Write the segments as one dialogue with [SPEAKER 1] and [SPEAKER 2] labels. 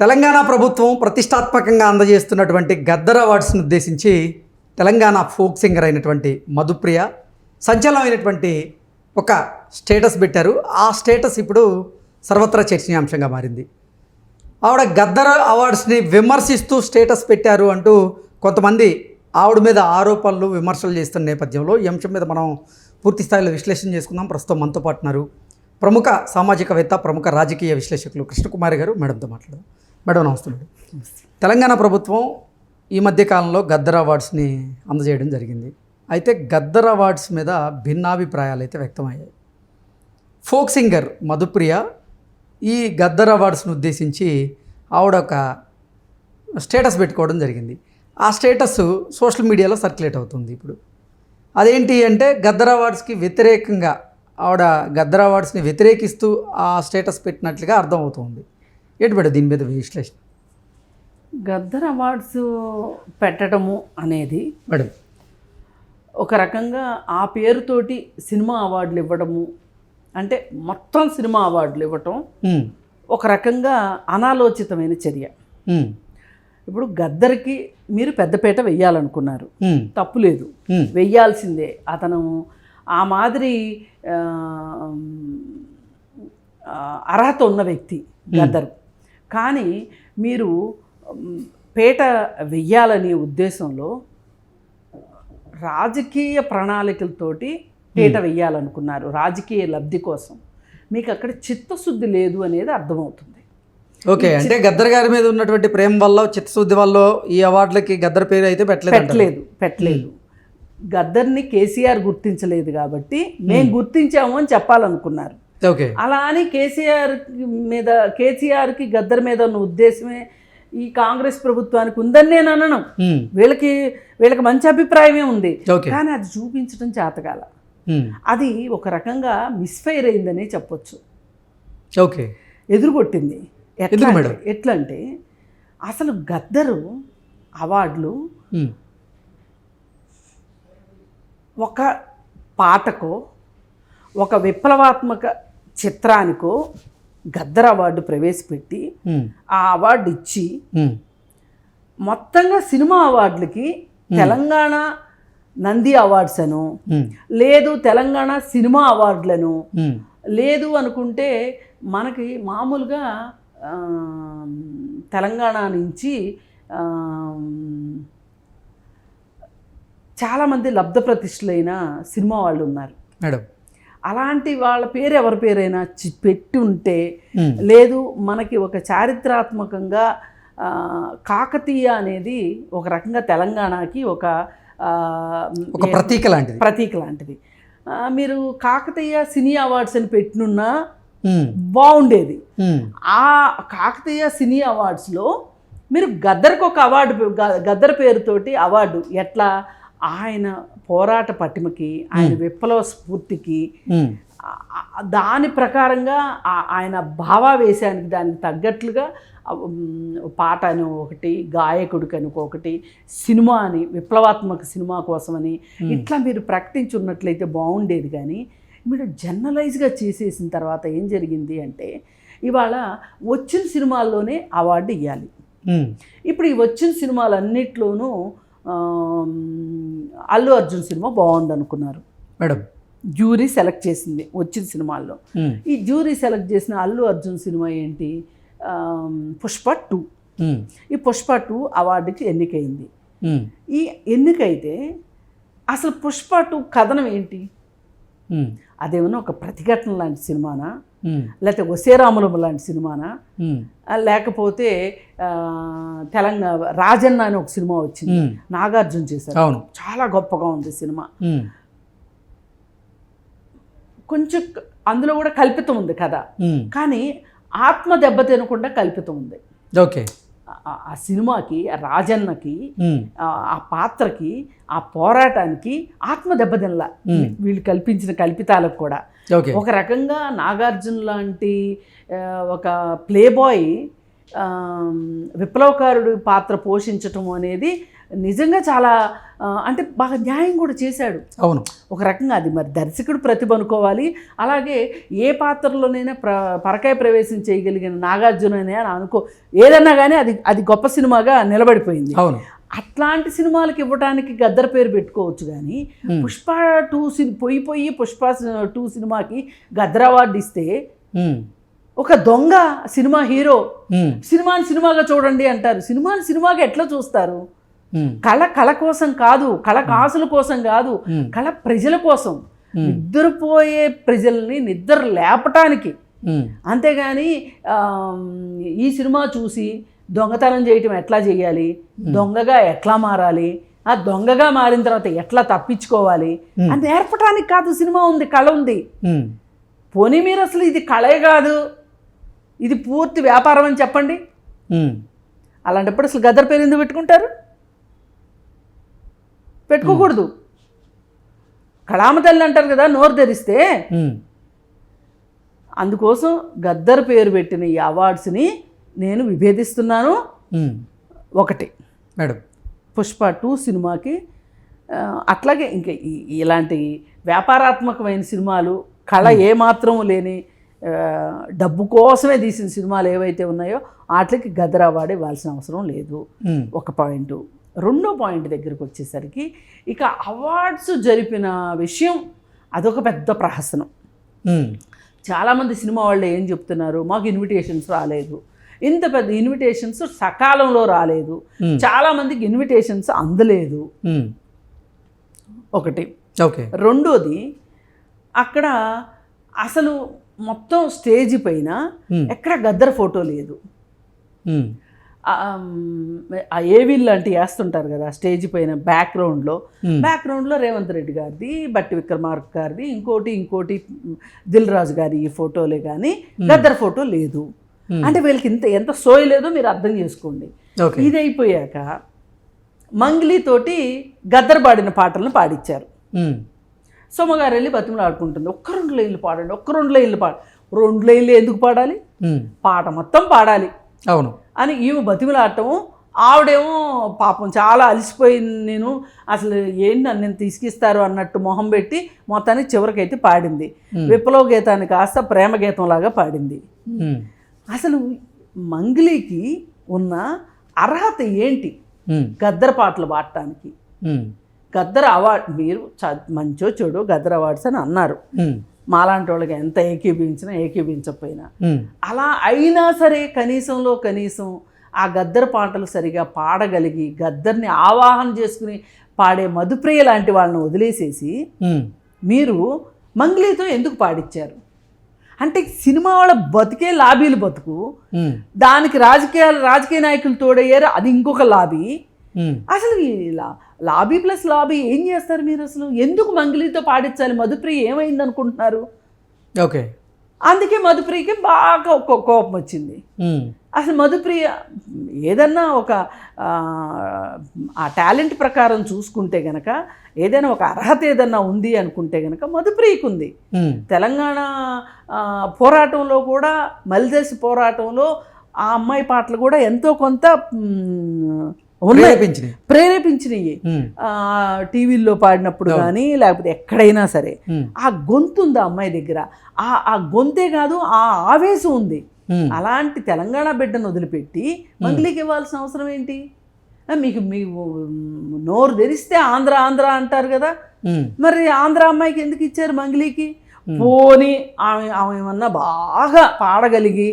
[SPEAKER 1] తెలంగాణ ప్రభుత్వం ప్రతిష్టాత్మకంగా అందజేస్తున్నటువంటి గద్దర్ అవార్డ్స్ను ఉద్దేశించి తెలంగాణ ఫోక్ సింగర్ అయినటువంటి మధుప్రియ సంచలనమైనటువంటి ఒక స్టేటస్ పెట్టారు. ఆ స్టేటస్ ఇప్పుడు సర్వత్రా చర్చనీయాంశంగా మారింది. ఆవిడ గద్దర్ అవార్డ్స్ని విమర్శిస్తూ స్టేటస్ పెట్టారు అంటూ కొంతమంది ఆవిడ మీద ఆరోపణలు విమర్శలు చేస్తున్న నేపథ్యంలో ఈ అంశం మీద మనం పూర్తి స్థాయిలో విశ్లేషణ చేసుకుందాం. ప్రస్తుతం మనతో పాటు ఉన్నారు ప్రముఖ సామాజికవేత్త ప్రముఖ రాజకీయ విశ్లేషకులు కృష్ణకుమారి గారు. మేడంతో మాట్లాడదాం. మేడం నమస్తే తెలంగాణ ప్రభుత్వం ఈ మధ్య కాలంలో గద్దర్ అవార్డ్స్ని అందజేయడం జరిగింది. అయితే గద్దర్ అవార్డ్స్ మీద భిన్నాభిప్రాయాలు అయితే వ్యక్తమయ్యాయి. ఫోక్ సింగర్ మధుప్రియ ఈ గద్దర్ అవార్డ్స్ను ఉద్దేశించి ఆవిడ ఒక స్టేటస్ పెట్టుకోవడం జరిగింది. ఆ స్టేటస్ సోషల్ మీడియాలో సర్క్యులేట్ అవుతుంది ఇప్పుడు. అదేంటి అంటే గద్దర్ అవార్డ్స్కి వ్యతిరేకంగా ఆవిడ గద్దర్ అవార్డ్స్ని వ్యతిరేకిస్తూ ఆ స్టేటస్ పెట్టినట్లుగా అర్థమవుతుంది. ఏంటి మేడం దీని మీద విశ్లేషణ?
[SPEAKER 2] గద్దర్ అవార్డ్స్ పెట్టడము అనేది
[SPEAKER 1] మేడం.
[SPEAKER 2] ఒక రకంగా ఆ పేరుతోటి సినిమా అవార్డులు ఇవ్వడము అంటే మొత్తం సినిమా అవార్డులు ఇవ్వటం ఒక రకంగా అనాలోచితమైన చర్య. ఇప్పుడు గద్దర్కి మీరు పెద్దపేట వెయ్యాలనుకున్నారు. తప్పు లేదు. వెయ్యాల్సిందే. అతను ఆ మాదిరి అర్హత ఉన్న వ్యక్తి గద్దరు. కానీ మీరు పేట వెయ్యాలనే ఉద్దేశంలో రాజకీయ ప్రణాళికలతోటి పేట వెయ్యాలనుకున్నారు రాజకీయ లబ్ధి కోసం. మీకు అక్కడ చిత్తశుద్ధి లేదు అనేది అర్థమవుతుంది.
[SPEAKER 1] ఓకే అంటే గద్దర్ గారి మీద ఉన్నటువంటి ప్రేమ వల్ల చిత్తశుద్ధి వల్ల ఈ అవార్డులకి గద్దర్ పేరు అయితే పెట్టలేదు.
[SPEAKER 2] పెట్టలేదు. పెట్టలేదు గద్దర్ని కేసీఆర్ గుర్తించలేదు కాబట్టి మేము. గుర్తించాము అని చెప్పాలనుకున్నారు.
[SPEAKER 1] ఓకే
[SPEAKER 2] అలా అని కేసీఆర్ మీద కేసీఆర్కి గద్దర్ మీద ఉన్న ఉద్దేశమే ఈ కాంగ్రెస్ ప్రభుత్వానికి ఉందని నేను అనను.
[SPEAKER 1] ఉమ్,
[SPEAKER 2] వీళ్ళకి వీళ్ళకి మంచి అభిప్రాయమే ఉంది. కానీ అది చూపించడం చేతకాల
[SPEAKER 1] ఉమ్,
[SPEAKER 2] అది ఒక రకంగా మిస్ఫైర్ అయిందని చెప్పొచ్చు.
[SPEAKER 1] ఓకే
[SPEAKER 2] ఎదురుకొట్టింది ఎట్లా అంటే- అసలు గద్దరు అవార్డులు
[SPEAKER 1] ఉమ్,
[SPEAKER 2] ఒక పాటకో ఒక విప్లవాత్మక చిత్రానికో గద్దర్ అవార్డు ప్రవేశపెట్టి ఆ అవార్డు ఇచ్చి మొత్తంగా సినిమా అవార్డులకి తెలంగాణ నంది అవార్డ్స్ అను లేదు తెలంగాణ సినిమా అవార్డులను లేదు అనుకుంటే మనకి మామూలుగా తెలంగాణ నుంచి చాలామంది లబ్ధ ప్రతిష్ఠులైన సినిమా వాళ్ళు ఉన్నారు
[SPEAKER 1] మేడం
[SPEAKER 2] అలాంటి వాళ్ళ పేరు ఎవరి పేరైనా పెట్టి ఉంటే లేదు మనకి ఒక చారిత్రాత్మకంగా కాకతీయ అనేది ఒక రకంగా తెలంగాణకి ఒక
[SPEAKER 1] ఒక ప్రతీక లాంటిది.
[SPEAKER 2] ప్రతీక లాంటిది. మీరు కాకతీయ సినీ అవార్డ్స్ అని పెట్టినున్నా బాగుండేది ఆ కాకతీయ సినీ అవార్డ్స్లో మీరు గద్దర్కి ఒక అవార్డు గద్దర్ పేరుతోటి అవార్డు ఎట్లా? ఆయన పోరాట పటిమకి ఆయన విప్లవ స్ఫూర్తికి దాని ప్రకారంగా ఆయన భావావేశానికి దానికి తగ్గట్లుగా పాట అని ఒకటి గాయకుడికి అని ఒకటి సినిమా అని విప్లవాత్మక సినిమా కోసమని ఇట్లా మీరు ప్రకటించున్నట్లయితే బాగుండేది కానీ మీరు జర్నలైజ్గా చేసేసిన తర్వాత ఏం జరిగింది అంటే ఇవాళ వచ్చిన సినిమాల్లోనే అవార్డు ఇవ్వాలి ఇప్పుడు ఈ వచ్చిన సినిమాలన్నిట్లోనూ అల్లు అర్జున్ సినిమా బాగుంది అనుకున్నారు
[SPEAKER 1] మేడం.
[SPEAKER 2] జ్యూరీ సెలెక్ట్ చేసింది వచ్చిన సినిమాల్లో. ఈ జ్యూరీ సెలెక్ట్ చేసిన అల్లు అర్జున్ సినిమా ఏంటి? పుష్ప టూ. ఈ పుష్ప టూ అవార్డుకి ఎన్నికైంది. ఈ ఎన్నికైతే అసలు పుష్ప టూ కథనం ఏంటి? అదేమన్నా ఒక ప్రతిఘటన లాంటి సినిమానా? లేకపోతే వసేరాములం లాంటి సినిమానా? లేకపోతే తెలంగాణ రాజన్న అని ఒక సినిమా వచ్చింది. నాగార్జున చేశారు. చాలా గొప్పగా ఉంది సినిమా. కొంచెం అందులో కూడా కల్పితం ఉంది కథ. కానీ ఆత్మ దెబ్బ తినకుండా కల్పితం ఉంది.
[SPEAKER 1] ఓకే.
[SPEAKER 2] ఆ- సినిమాకి ఆ రాజన్నకి ఆ పాత్రకి ఆ పోరాటానికి ఆత్మ దెబ్బతినలా. వీళ్ళు కల్పించిన కల్పితాలకు కూడా. ఒక రకంగా నాగార్జున లాంటి ఒక ప్లే బాయ్ ఆమ్, విప్లవకారుడు పాత్ర పోషించటం అనేది నిజంగా చాలా అంటే బాగా న్యాయం కూడా చేశాడు.
[SPEAKER 1] అవును.
[SPEAKER 2] ఒక రకంగా అది మరి దర్శకుడు ప్రతిభ అనుకోవాలి. అలాగే ఏ పాత్రలోనైనా ప్ర పరకాయ ప్రవేశం చేయగలిగిన నాగార్జుననే అని అనుకో ఏదన్నా కానీ అది అది గొప్ప సినిమాగా నిలబడిపోయింది.
[SPEAKER 1] అవును.
[SPEAKER 2] అట్లాంటి సినిమాలకు ఇవ్వడానికి గద్దర్ పేరు పెట్టుకోవచ్చు కానీ పుష్ప టూ సిని పోయి పోయి పుష్ప టూ సినిమాకి గద్దర్ అవార్డు ఇస్తే ఒక దొంగ సినిమా హీరో సినిమాని సినిమాగా చూడండి అంటారు. సినిమాని సినిమాగా ఎట్లా చూస్తారు? కళ కళ కోసం కాదు కళ కాసుల కోసం కాదు కళ ప్రజల కోసం. నిద్రపోయే ప్రజల్ని నిద్ర లేపటానికి. అంతేగాని ఈ సినిమా చూసి దొంగతనం చేయటం ఎట్లా చేయాలి? దొంగగా ఎట్లా మారాలి? ఆ దొంగగా మారిన తర్వాత ఎట్లా తప్పించుకోవాలి? అని నేర్పటానికి కాదు సినిమా ఉంది కళ ఉంది. పోనీ మీరు అసలు ఇది కళే కాదు. ఇది పూర్తి వ్యాపారం అని చెప్పండి. అలాంటప్పుడు అసలు గద్దర్ పేరు ఎందుకు పెట్టుకుంటారు? పెట్టుకోకూడదు. కళామ తల్లి అంటారు కదా నోరు తెరిస్తే.
[SPEAKER 1] ఉమ్,
[SPEAKER 2] అందుకోసం గద్దర్ పేరు పెట్టిన ఈ అవార్డ్స్ని నేను విభేదిస్తున్నాను. ఒకటి.
[SPEAKER 1] మేడం.
[SPEAKER 2] పుష్ప టూ సినిమాకి అట్లాగే ఇంకా ఇలాంటి వ్యాపారాత్మకమైన సినిమాలు కళ ఏమాత్రం లేని డబ్బు కోసమే తీసిన సినిమాలు ఏవైతే ఉన్నాయో వాటికి గద్దర్ అవార్డు ఇవ్వాల్సిన అవసరం లేదు. ఒక పాయింట్. రెండో పాయింట్ దగ్గరికి వచ్చేసరికి ఇక అవార్డ్స్ జరిపిన విషయం అదొక పెద్ద ప్రహసనం. చాలామంది సినిమా వాళ్ళు ఏం చెప్తున్నారు? మాకు ఇన్విటేషన్స్ రాలేదు. ఇంత పెద్ద ఇన్విటేషన్స్ సకాలంలో రాలేదు.
[SPEAKER 1] Hmm.
[SPEAKER 2] చాలామందికి ఇన్విటేషన్స్ అందలేదు. ఒకటి.
[SPEAKER 1] ఓకే.
[SPEAKER 2] రెండోది అక్కడ అసలు మొత్తం స్టేజ్ పైన. ఎక్కడ గద్దర్ ఫోటో లేదు. ఆ, ఏవిల్ లాంటి వేస్తుంటారు కదా స్టేజ్ పైన బ్యాక్గ్రౌండ్లో. బ్యాక్గ్రౌండ్లో రేవంత్ రెడ్డి గారిది బట్టి విక్రమార్క గారిది ఇంకోటి ఇంకోటి దిల్ రాజు గారి ఈ ఫోటోలే కానీ గద్దర్ ఫోటో లేదు. అంటే వీళ్ళకి ఇంత ఎంత సోయి లేదో మీరు అర్థం చేసుకోండి. ఇది అయిపోయాక మంగ్లీ తోటి గద్దర్ పాడిన పాటలను పాడించారు
[SPEAKER 1] ఉమ్,
[SPEAKER 2] సోమగారు వెళ్ళి బతిమలు ఆడుకుంటుంది. ఒక్క రెండు లైన్లు పాడండి ఒక్క రెండు లైన్లు పాడ రెండు లైన్లు ఎందుకు పాడాలి?
[SPEAKER 1] ఉమ్,
[SPEAKER 2] పాట మొత్తం పాడాలి.
[SPEAKER 1] అవును.
[SPEAKER 2] అని ఈమె బతిమలాడటం ఆవిడేమో పాపం చాలా అలసిపోయింది నేను అసలు ఏంటి నన్ను నేను తీసుకిస్తారు అన్నట్టు మొహం పెట్టి మొత్తానికి చివరికైతే పాడింది. విప్లవ గీతాన్ని కాస్త ప్రేమ గీతం లాగా పాడింది అసలు మంగ్లీకి ఉన్న అర్హత ఏంటి? గద్దర్ పాటలు పాడటానికి. గద్దర్ అవార్డ్ మీరు చ- మంచో చెడు గద్దర్ అవార్డ్స్ అని అన్నారు. మాలాంటి వాళ్ళకి ఎంత ఏకీభించినా ఏకీభించకపోయినా అలా అయినా సరే కనీసంలో కనీసం ఆ గద్దర్ పాటలు సరిగా పాడగలిగి గద్దర్ని ఆవాహన చేసుకుని పాడే మధుప్రియ లాంటి వాళ్ళని వదిలేసేసి మీరు మంగ్లీతో ఎందుకు పాడించారు అంటే సినిమా వాళ్ళ బతికే లాబీలు బతుకు. దానికి రాజకీయాలు రాజకీయ నాయకులు తోడయ్యారు అది ఇంకొక లాబీ. అసలు లాబీ ప్లస్ లాబీ ఏం చేస్తారు మీరు అసలు? ఎందుకు మంగ్లీతో పాడించాలి? మధుప్రియ ఏమైంది అనుకుంటున్నారు
[SPEAKER 1] ఓకే.
[SPEAKER 2] అందుకే మధుప్రియకి బాగా కోపం వచ్చింది. అసలు మధుప్రియ ఏదన్నా ఒక ఆ, టాలెంట్ ప్రకారం చూసుకుంటే గనక ఏదైనా ఒక అర్హత ఏదన్నా ఉంది అనుకుంటే గనక మధుప్రియకు ఉంది తెలంగాణ పోరాటంలో కూడా మలిదేశ పోరాటంలో ఆ అమ్మాయి పాటలు కూడా ఎంతో కొంత ప్రేరేపించినవి ఆ, టీవీల్లో పాడినప్పుడు కానీ లేకపోతే ఎక్కడైనా సరే. ఆ గొంతు ఉంది ఆ అమ్మాయి దగ్గర. ఆ ఆ గొంతే కాదు ఆ ఆవేశం ఉంది. అలాంటి తెలంగాణ బిడ్డను వదిలిపెట్టి మంగ్లీకి ఇవ్వాల్సిన అవసరం ఏంటి? మీకు మీకు నోరు తెరిస్తే ఆంధ్ర ఆంధ్ర అంటారు కదా. మరి ఆంధ్ర అమ్మాయికి ఎందుకు ఇచ్చారు మంగ్లీకి పోని ఆమె ఆమె ఏమన్నా బాగా పాడగలిగి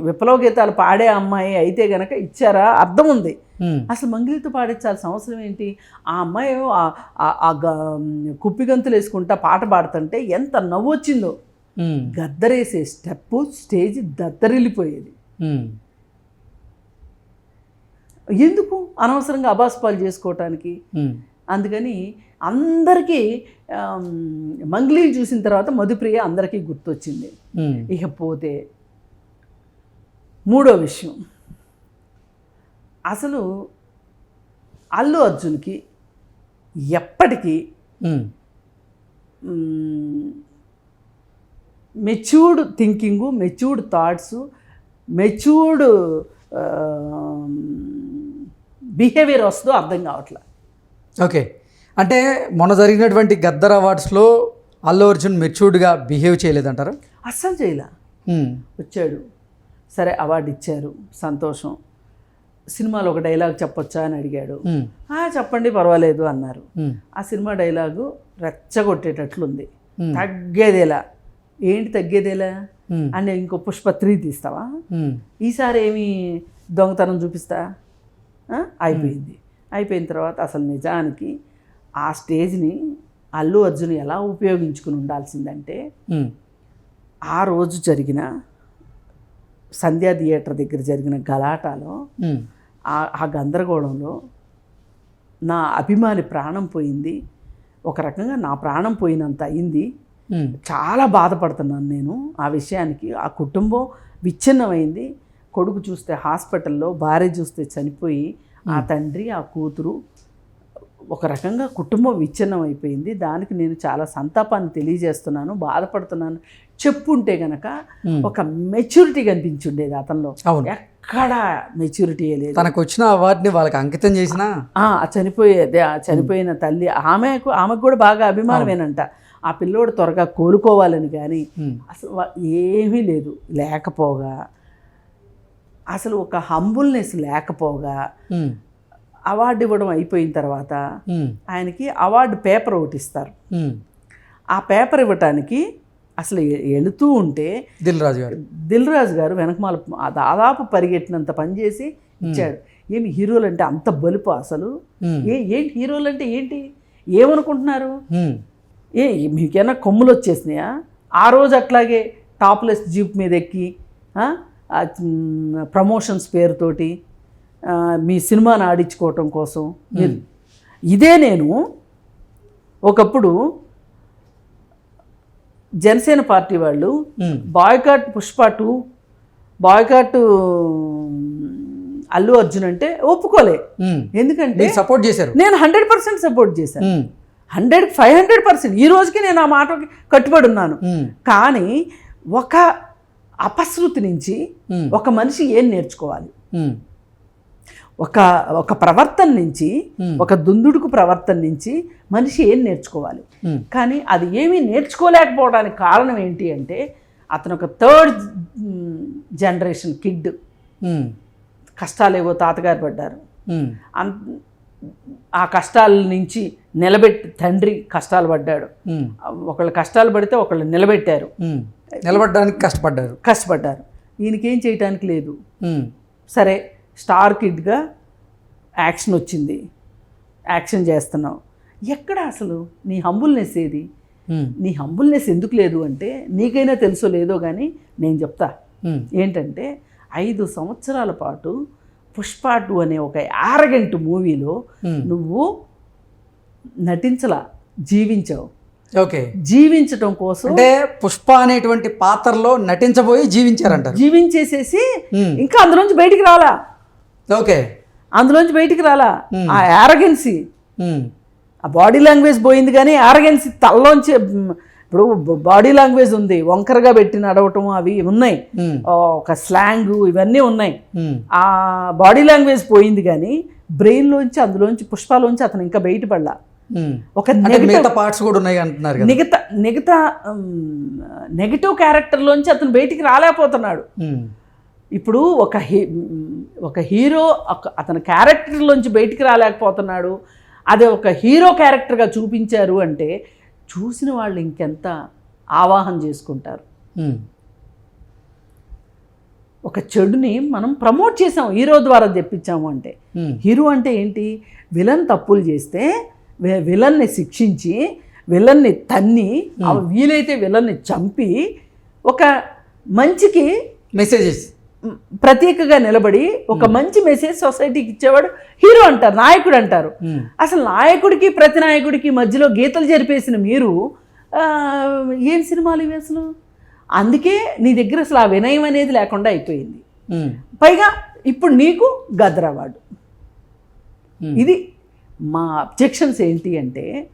[SPEAKER 2] విప్లవ గీతాలు పాడే అమ్మాయి అయితే గనక ఇచ్చారా? అర్థం ఉంది. అసలు మంగిలితో పాడించాల్సిన అవసరం ఏంటి? ఆ అమ్మాయి ఆ- ఆ- ఆ గ- కుప్పి గంతులు వేసుకుంటా పాట పాడుతుంటే ఎంత నవ్వు వచ్చిందో గద్దరేసే స్టెప్ స్టేజ్ దద్దరిల్లిపోయేది. ఎందుకు? అనవసరంగా అబాస్పాలు చేసుకోవటానికి. అందుకని అందరికీ ఆమ్, మంగ్లీని చూసిన తర్వాత మధుప్రియ అందరికీ గుర్తొచ్చింది. ఇకపోతే మూడో విషయం. అసలు అల్లు అర్జున్కి ఎప్పటికీ matured thinking matured thoughts matured behaviour వస్తుందో అర్థం కావట్లేదు
[SPEAKER 1] ఓకే. అంటే మొన్న జరిగినటువంటి గద్దర్ అవార్డ్స్లో అల్లు అర్జున్ మెచ్యూర్డ్గా బిహేవ్ చేయలేదంటారా?
[SPEAKER 2] అస్సలు చేయలే. వచ్చాడు. సరే అవార్డు ఇచ్చారు. సంతోషం. సినిమాలో ఒక డైలాగ్ చెప్పొచ్చా అని అడిగాడు.
[SPEAKER 1] ఉమ్,
[SPEAKER 2] "ఆ, చెప్పండి పర్వాలేదు అన్నారు. ఆ సినిమా డైలాగు రెచ్చగొట్టేటట్లుంది. తగ్గేదేలా. ఏంటి తగ్గేదేలా? అని ఇంకో పుష్ప త్రీ తీస్తావా ఈసారి ఏమి దొంగతనం చూపిస్తా? అయిపోయింది. అయిపోయిన తర్వాత అసలు నిజానికి ఆ స్టేజ్ని అల్లు అర్జున్ ఎలా ఉపయోగించుకుని ఉండాల్సిందంటే ఆ రోజు జరిగిన సంధ్యా థియేటర్ దగ్గర జరిగిన గలాటాలో ఆ గందరగోళంలో నా అభిమాని ప్రాణం పోయింది. ఒక రకంగా నా ప్రాణం పోయినంత అయింది. చాలా బాధపడుతున్నాను నేను ఆ విషయానికి. ఆ కుటుంబం విచ్ఛిన్నమైంది. కొడుకు చూస్తే హాస్పిటల్లో భార్య చూస్తే చనిపోయి ఆ తండ్రి ఆ కూతురు ఒక రకంగా కుటుంబం విచ్ఛిన్నం అయిపోయింది దానికి నేను చాలా సంతాపాన్ని తెలియజేస్తున్నాను బాధపడుతున్నాను. చెప్పుంటే గనక. ఒక మెచ్యూరిటీ కనిపించుండేది అతనిలో. ఎక్కడ మెచ్యూరిటీ లేదు.
[SPEAKER 1] తనకు వచ్చిన అవార్డుని వాళ్ళకి అంకితం చేసిన
[SPEAKER 2] చనిపోయేది ఆ చనిపోయిన తల్లి ఆమెకు ఆమెకు కూడా బాగా అభిమానమేనంట. ఆ పిల్లోడు త్వరగా కోలుకోవాలని కానీ అసలు ఏమీ లేదు. లేకపోగా అసలు ఒక హంబుల్నెస్ లేకపోగా అవార్డు ఇవ్వడం అయిపోయిన తర్వాత ఆయనకి అవార్డు పేపర్ ఒకటి ఇస్తారు. ఆ పేపర్ ఇవ్వటానికి అసలు వెళుతూ ఉంటే
[SPEAKER 1] దిల్ రాజు గారు.
[SPEAKER 2] దిల్ రాజు గారు వెనకమాల దాదాపు పరిగెట్టినంత పని చేసి ఇచ్చాడు. ఏమి హీరోలు అంటే అంత బలుపు అసలు. ఏ ఏంటి హీరోలు అంటే ఏంటి? ఏమనుకుంటున్నారు? ఏ మీకేమైనా కొమ్ములు వచ్చేసినాయా? ఆ రోజు అట్లాగే టాప్లెస్ జీప్ మీద ఎక్కి ప్రమోషన్స్ పేరుతోటి మీ సినిమాని ఆడించుకోవటం కోసం మీరు ఇదే నేను ఒకప్పుడు జనసేన పార్టీ వాళ్ళు boycott Pushpa two boycott Allu Arjun అంటే ఒప్పుకోలే. ఎందుకంటే
[SPEAKER 1] సపోర్ట్ చేశారు.
[SPEAKER 2] నేను హండ్రెడ్ పర్సెంట్ సపోర్ట్ చేశాను. Hundred five hundred percent. ఈ రోజుకి నేను ఆ మాటకి కట్టుబడి ఉన్నాను. కానీ ఒక అపశృతి నుంచి ఒక మనిషి ఏం నేర్చుకోవాలి? ఒక ఒక ప్రవర్తన నుంచి. ఒక దుందుడుకు ప్రవర్తన నుంచి మనిషి ఏం నేర్చుకోవాలి? కానీ అది ఏమీ నేర్చుకోలేకపోవడానికి కారణం ఏంటి అంటే అతను ఒక థర్డ్ జనరేషన్ కిడ్.
[SPEAKER 1] ఉమ్,
[SPEAKER 2] కష్టాలేవో తాతగారు పడ్డారు. ఆ కష్టాల నుంచి నిలబెట్టి తండ్రి కష్టాలు పడ్డాడు. ఒకళ్ళు కష్టాలు పడితే ఒకళ్ళు నిలబెట్టారు.
[SPEAKER 1] నిలబడడానికి కష్టపడ్డారు.
[SPEAKER 2] కష్టపడ్డారు. ఈయనకేం చేయటానికి లేదు. సరే స్టార్ కిడ్గా యాక్షన్ వచ్చింది. యాక్షన్ చేస్తున్నావు. ఎక్కడ అసలు నీ హంబుల్నెస్ ఏది? నీ హంబుల్నెస్ ఎందుకు లేదు అంటే నీకైనా తెలుసో లేదో కానీ నేను చెప్తా. ఏంటంటే ఐదు సంవత్సరాల పాటు పుష్ప టూ అనే ఒక యారగెంట్ మూవీలో. నువ్వు నటించలా జీవించావు.
[SPEAKER 1] ఓకే.
[SPEAKER 2] జీవించటం కోసం
[SPEAKER 1] అంటే పుష్ప అనేటువంటి పాత్రలో నటించబోయి జీవించారంటారు.
[SPEAKER 2] జీవించేసేసి ఇంకా అందులోంచి బయటికి రాలా.
[SPEAKER 1] ఓకే.
[SPEAKER 2] అందులోంచి బయటికి రాలా. ఆ యారగెన్సీ
[SPEAKER 1] ఉమ్,
[SPEAKER 2] ఆ బాడీ లాంగ్వేజ్ పోయింది కానీ యారగెన్సీ తలలోంచి ఇప్పుడు బాడీ లాంగ్వేజ్ ఉంది. వంకరగా పెట్టి నడవటం అవి ఉన్నాయి. ఒక స్లాంగ్ ఇవన్నీ ఉన్నాయి. ఆ బాడీ లాంగ్వేజ్ పోయింది కానీ బ్రెయిన్లోంచి అందులోంచి పుష్పాలోంచి అతను ఇంకా బయటపడలా. ఒక
[SPEAKER 1] అంటే
[SPEAKER 2] నెగటివ్
[SPEAKER 1] మిగతా పార్ట్స్ కూడా ఉన్నాయి అంటున్నారు
[SPEAKER 2] మిగతా మిగతా నెగటివ్ క్యారెక్టర్లోంచి అతను బయటికి రాలేకపోతున్నాడు.
[SPEAKER 1] ఉమ్,
[SPEAKER 2] ఇప్పుడు ఒక హీ ఒక హీరో ఒక అతని క్యారెక్టర్లోంచి బయటికి రాలేకపోతున్నాడు. అదే ఒక హీరో క్యారెక్టర్గా చూపించారు అంటే చూసిన వాళ్ళు ఇంకెంత ఆవాహన చేసుకుంటారు.
[SPEAKER 1] ఉమ్,
[SPEAKER 2] ఒక చెడుని మనం ప్రమోట్ చేసాం హీరో ద్వారా తెప్పించాము అంటే. హీరో అంటే ఏంటి? విలన్ తప్పులు చేస్తే విలన్ని శిక్షించి విలన్ని తన్ని వీలైతే విలన్ని చంపి ఒక మంచికి
[SPEAKER 1] మెసేజెస్
[SPEAKER 2] ప్రతీకగా నిలబడి ఒక మంచి మెసేజ్ సొసైటీకి ఇచ్చేవాడు హీరో అంటారు నాయకుడు అంటారు. అసలు నాయకుడికి ప్రతి నాయకుడికి మధ్యలో గీతలు జరిపేసిన మీరు ఏం సినిమాలు ఇవి అసలు? అందుకే నీ దగ్గర అసలు ఆ వినయం అనేది లేకుండా అయిపోయింది. పైగా ఇప్పుడు నీకు
[SPEAKER 1] ఉమ్,
[SPEAKER 2] ఇది మా అబ్జెక్షన్స్ ఏంటి అంటే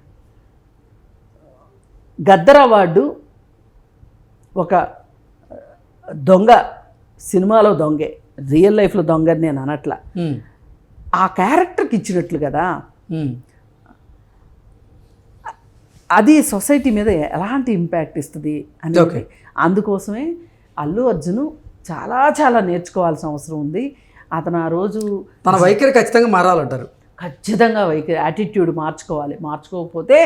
[SPEAKER 2] గద్దర్ అవార్డు ఒక దొంగ సినిమాలో దొంగే రియల్ లైఫ్లో దొంగని నేను అనట్లా. ఆ క్యారెక్టర్కి ఇచ్చినట్లు కదా. అది సొసైటీ మీద ఎలాంటి ఇంపాక్ట్ ఇస్తుంది అని. అందుకోసమే అల్లు అర్జున్ చాలా చాలా నేర్చుకోవాల్సిన అవసరం ఉంది. అతను ఆ రోజు
[SPEAKER 1] తన వైఖరి ఖచ్చితంగా మారాలంటారు.
[SPEAKER 2] ఖచ్చితంగా వైఖరి యాటిట్యూడ్ మార్చుకోవాలి. మార్చుకోకపోతే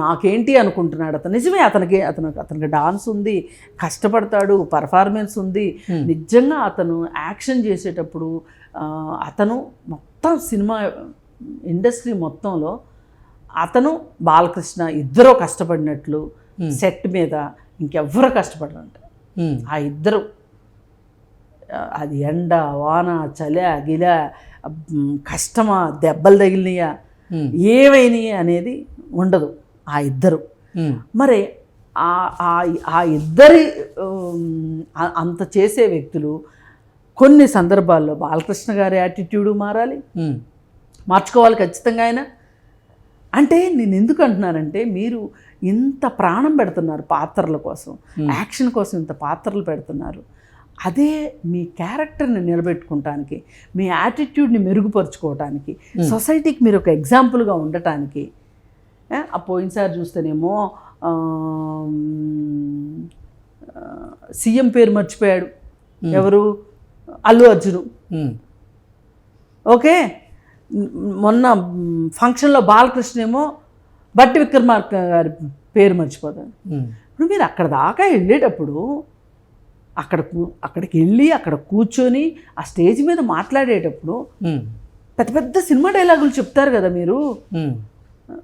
[SPEAKER 2] నాకేంటి అనుకుంటున్నాడు అతను? నిజమే అతనికి అతను అతనికి డాన్స్ ఉంది కష్టపడతాడు పర్ఫార్మెన్స్ ఉంది. నిజంగా అతను యాక్షన్ చేసేటప్పుడు అతను మొత్తం సినిమా ఇండస్ట్రీ మొత్తంలో అతను బాలకృష్ణ ఇద్దరూ కష్టపడినట్లు సెట్ మీద ఇంకెవ్వరు కష్టపడరంట. ఆ ఇద్దరు అది ఎండ వాన చలి గిల కష్టమా దెబ్బలు తగిలినాయా ఏమైనాయి అనేది ఉండదు. ఆ ఇద్దరు. మరి ఆ ఇద్దరి అంత చేసే వ్యక్తులు కొన్ని సందర్భాల్లో బాలకృష్ణ గారి యాటిట్యూడు మారాలి. మార్చుకోవాలి ఖచ్చితంగా ఆయన. అంటే నేను ఎందుకు అంటున్నానంటే మీరు ఇంత ప్రాణం పెడుతున్నారు పాత్రల కోసం. యాక్షన్ కోసం ఇంత పాత్రలు పెడుతున్నారు. అదే మీ క్యారెక్టర్ని నిలబెట్టుకోవటానికి మీ యాటిట్యూడ్ని మెరుగుపరుచుకోవటానికి సొసైటీకి మీరు ఒక ఎగ్జాంపుల్గా ఉండటానికి ఆ పోయినసారి చూస్తేనేమో సీఎం పేరు మర్చిపోయాడు. ఎవరు? అల్లు అర్జును. ఓకే? మొన్న ఫంక్షన్లో బాలకృష్ణ ఏమో బట్టి విక్రమార్క గారి పేరు మర్చిపోతాను
[SPEAKER 1] ఉమ్,
[SPEAKER 2] ఇప్పుడు మీరు అక్కడ దాకా వెళ్ళేటప్పుడు అక్కడ అక్కడికి వెళ్ళి అక్కడ కూర్చొని ఆ స్టేజ్ మీద మాట్లాడేటప్పుడు పెద్ద పెద్ద సినిమా డైలాగులు చెప్తారు కదా మీరు.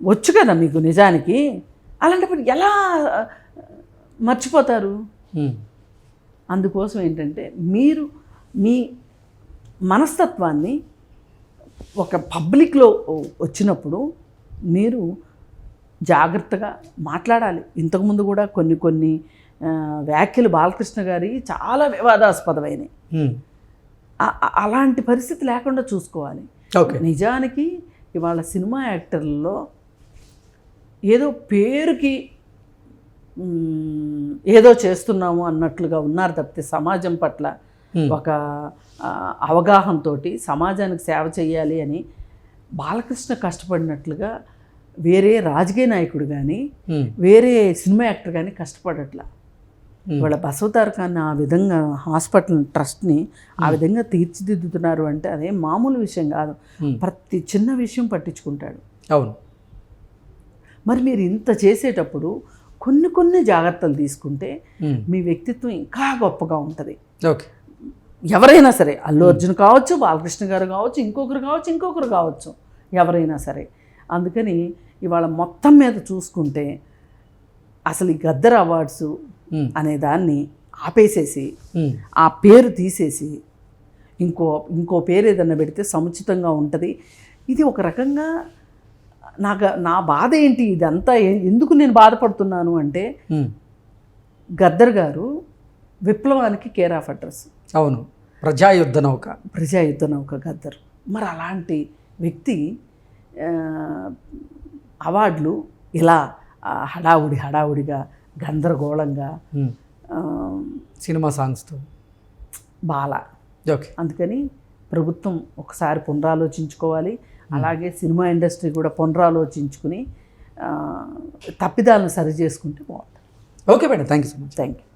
[SPEAKER 2] వచ్చు కదా మీకు నిజానికి. అలాంటప్పుడు ఎలా మర్చిపోతారు? అందుకోసం ఏంటంటే మీరు మీ మనస్తత్వాన్ని ఒక పబ్లిక్లో వచ్చినప్పుడు మీరు జాగ్రత్తగా మాట్లాడాలి. ఇంతకుముందు కూడా కొన్ని కొన్ని వ్యాఖ్యలు బాలకృష్ణ గారి చాలా వివాదాస్పదమైనవి. అలాంటి పరిస్థితి లేకుండా చూసుకోవాలి.
[SPEAKER 1] ఓకే.
[SPEAKER 2] నిజానికి ఇవాళ సినిమా యాక్టర్లలో ఏదో పేరుకి ఏదో చేస్తున్నాము అన్నట్లుగా ఉన్నారు తప్పితే సమాజం పట్ల. ఒక ఆ, అవగాహనతోటి సమాజానికి సేవ చేయాలి అని బాలకృష్ణ కష్టపడినట్లుగా వేరే రాజకీయ నాయకుడు కానీ వేరే సినిమా యాక్టర్ కానీ కష్టపడట్లా. ఇవాళ బసవతారకాన్ని ఆ విధంగా హాస్పిటల్ ట్రస్ట్ని ఆ విధంగా తీర్చిదిద్దుతున్నారు అంటే అదే మామూలు విషయం కాదు. ప్రతి చిన్న విషయం పట్టించుకుంటాడు.
[SPEAKER 1] అవును.
[SPEAKER 2] మరి మీరు ఇంత చేసేటప్పుడు కొన్ని కొన్ని జాగ్రత్తలు తీసుకుంటే మీ వ్యక్తిత్వం ఇంకా గొప్పగా ఉంటుంది.
[SPEAKER 1] ఓకే.
[SPEAKER 2] ఎవరైనా సరే అల్లు అర్జున్ కావచ్చు బాలకృష్ణ గారు కావచ్చు ఇంకొకరు కావచ్చు ఇంకొకరు కావచ్చు ఎవరైనా సరే. అందుకని ఇవాళ మొత్తం మీద చూసుకుంటే అసలు ఈ గద్దర్ అవార్డ్స్ అనే దాన్ని ఆపేసేసి ఆ పేరు తీసేసి ఇంకో ఇంకో పేరు ఏదన్నా పెడితే సముచితంగా ఉంటుంది. ఇది ఒక రకంగా నాకు నా బాధ ఏంటి? ఇదంతా ఎందుకు నేను బాధపడుతున్నాను అంటే గద్దర్ గారు విప్లవానికి కేర్ ఆఫ్ అడ్రస్.
[SPEAKER 1] అవును. ప్రజాయుద్ధ నౌక.
[SPEAKER 2] ప్రజాయుద్ధ నౌక గద్దర్. మరి అలాంటి వ్యక్తి అవార్డులు ఇలా హడావుడి హడావుడిగా గందరగోళంగా
[SPEAKER 1] సినిమా సాంగ్స్తో.
[SPEAKER 2] బాల.
[SPEAKER 1] ఓకే.
[SPEAKER 2] అందుకని ప్రభుత్వం ఒకసారి పునరాలోచించుకోవాలి. అలాగే సినిమా ఇండస్ట్రీ కూడా పునరాలోచించుకుని తప్పిదాలను సరి చేసుకుంటే బాగుంటుంది.
[SPEAKER 1] Okay madam. Thank you so much.
[SPEAKER 2] Thank you